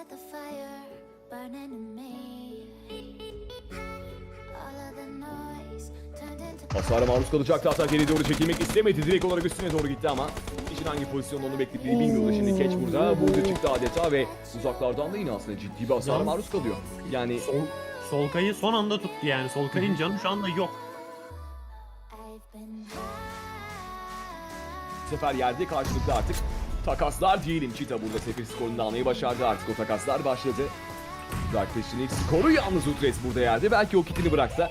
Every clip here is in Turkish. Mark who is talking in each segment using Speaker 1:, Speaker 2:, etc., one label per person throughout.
Speaker 1: with the fire burning in me. All of the noise. Hasara maruz kalacaktı. Hatta geriye doğru çekilmek istemedi. Direkt olarak üstüne doğru gitti ama için hangi pozisyonda onu beklediğini bilmiyordu. Şimdi Keç burada. Burcu çıktı adeta ve uzaklardan da yine aslında ciddi bir hasara maruz kalıyor. Yani
Speaker 2: Sol, Solkay'ı son anda tuttu yani. Solkay'ın canı şu anda yok.
Speaker 1: Bu sefer yerde karşılıklı artık takaslar diyelim. Çita burada sefir skorunu almayı başardı artık o takaslar başladı. Dark Fish'in ilk skoru yalnız Utres burada yerde. Belki o kitini bıraksa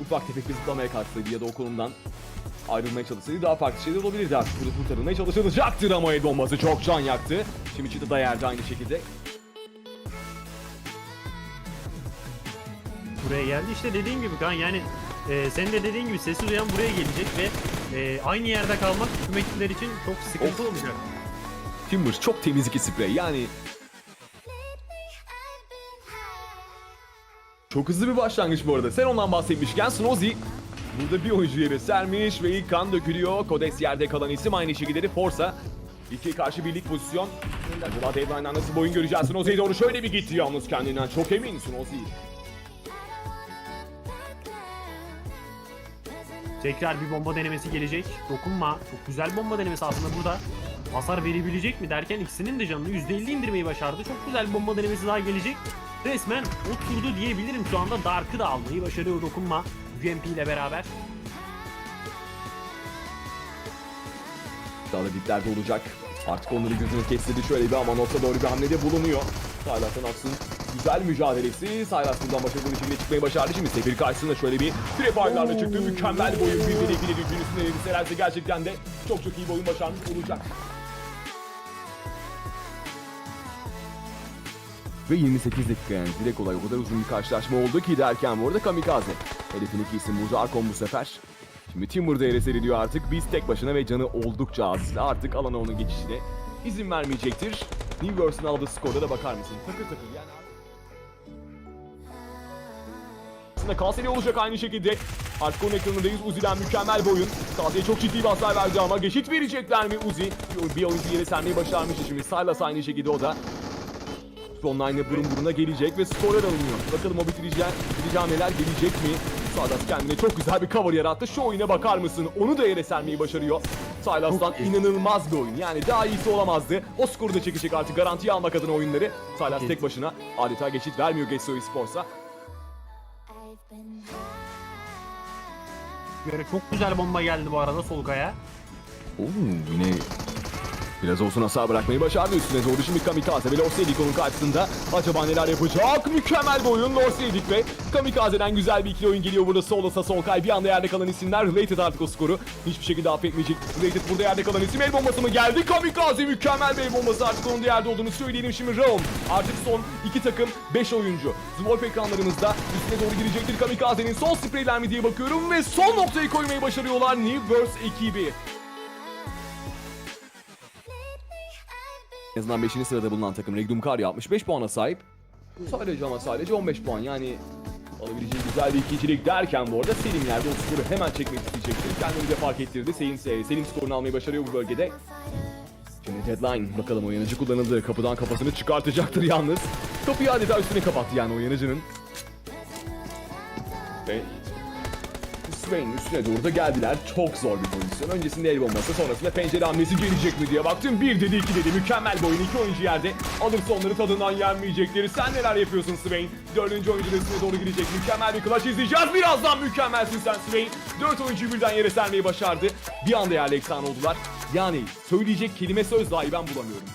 Speaker 1: ufak tefek bir zıplamaya kalksaydı ya da o konumdan ayrılmaya çalışsaydı daha farklı şeyler olabilirdi artık. Burada kurtarılmaya çalışılacaktır ama el bombası çok can yaktı. Şimdi Çita da yerde aynı şekilde.
Speaker 2: Buraya geldi. İşte dediğim gibi kan yani e, senin de dediğin gibi sesi duyan buraya gelecek ve e, aynı yerde kalmak tüm ekipler için çok sıkıntı olacak.
Speaker 1: Timber çok temiz iki sprey yani Çok hızlı bir başlangıç bu arada. Sen ondan bahsetmişken Snozy burada bir oyuncu yere sermiş ve ilk kan dökülüyor. Kodes yerde kalan isim aynı şekilde Forza. İki karşı birlik pozisyon. Acaba Deadline'dan nasıl boyun göreceğiz? Snozy'ye doğru şöyle bir gitti yalnız kendinden. Çok emin Snozy.
Speaker 2: Tekrar bir bomba denemesi gelecek. Dokunma. Çok güzel bomba denemesi aslında burada. Hasar verebilecek mi derken ikisinin de canını %50 indirmeyi başardı. Çok güzel bomba denemesi daha gelecek. Resmen oturdu diyebilirim şu anda. Dark'ı da almayı başarıyor dokunma. UMP ile beraber.
Speaker 1: Daha da olacak. Artık onları gözünü kestirdi şöyle bir ama nokta doğru bir hamlede bulunuyor. Saylas'ın Aks'ın güzel mücadelesi. Saylas buradan başarılı bir şekilde çıkmayı başardı. Şimdi Sefir karşısında şöyle bir trap aylarla çıktı. Mükemmel bir oyun. Bir bir ikili gücün üstüne elbiselerse gerçekten de çok çok iyi bir oyun başarmış olacak. Ve 28 dakika yani direkt olay o kadar uzun bir karşılaşma oldu ki derken bu arada Kamikaze. Herifin iki isim burada Arkon bu sefer. Şimdi Timur değeri seriliyor artık. Biz tek başına ve canı oldukça az. Artık alana onun geçişine izin vermeyecektir. Newverse'ın aldığı skorda da bakar mısın? Takır takır yani. Aslında Kalseli olacak aynı şekilde. Onun ekranındayız. Uzi'den mükemmel bir oyun. Kalseli'ye çok ciddi bir hasar verdi ama geçit verecekler mi Uzi? Bir oyuncu yere sermeyi başarmıştı şimdi. Silas aynı şekilde o da. Online'e burun buruna gelecek ve skorlar alınıyor. Bakalım o bitireceği, bitireceği hamleler gelecek mi? Sadat kendine çok güzel bir cover yarattı. Şu oyuna bakar mısın? Onu da yere sermeyi başarıyor. Silas'tan inanılmaz bir oyun. Yani daha iyisi olamazdı. O skoru da çekecek artık garantiye almak adına oyunları. Silas tek başına adeta geçit vermiyor Gesso Esports'a.
Speaker 2: Göre çok güzel bomba geldi bu arada Solkay'a.
Speaker 1: Oo, yine biraz olsun hasar bırakmayı başardı üstüne. Doğru şimdi Kamikaze ve Lorsedik onun karşısında. Acaba neler yapacak? Mükemmel bir oyun Lorsedik ve Kamikaze'den güzel bir ikili oyun geliyor burada. Solos'a Solkay bir anda yerde kalan isimler. Related artık o skoru hiçbir şekilde affetmeyecek. Related burada yerde kalan isim. El bombası mı geldi? Kamikaze mükemmel bir el bombası. Artık onun yerde olduğunu söyleyelim. Şimdi Raum artık son iki takım 5 oyuncu. Zwolf ekranlarımızda üstüne doğru girecektir Kamikaze'nin. Son spreyler mi diye bakıyorum ve son noktayı koymayı başarıyorlar Newverse ekibi En azından 5. sırada bulunan takım Regnum Karya 65 puana sahip. Sadece ama sadece 15 puan yani alabileceği güzel bir ikincilik derken bu arada Selim yerde o skoru hemen çekmek isteyecektir. Kendini de fark ettirdi. Selim, Selim skorunu almayı başarıyor bu bölgede. Şimdi deadline bakalım o yanıcı kullanıldı. Kapıdan kafasını çıkartacaktır yalnız. Kapıyı adeta üstüne kapattı yani o yanıcının. Ve Swain üstüne doğru da geldiler. Çok zor bir pozisyon. Öncesinde el bombası sonrasında pencere hamlesi gelecek mi diye baktım. Bir dedi iki dedi. Mükemmel bir oyun. İki oyuncu yerde. Alırsa onları tadından yenmeyecekleri. Sen neler yapıyorsun Swain? Dördüncü oyuncu da üstüne doğru girecek. Mükemmel bir clutch izleyeceğiz. Birazdan mükemmelsin sen Swain. Dört oyuncuyu birden yere sermeyi başardı. Bir anda yerle eksan oldular. Yani söyleyecek kelime söz dahi ben bulamıyorum.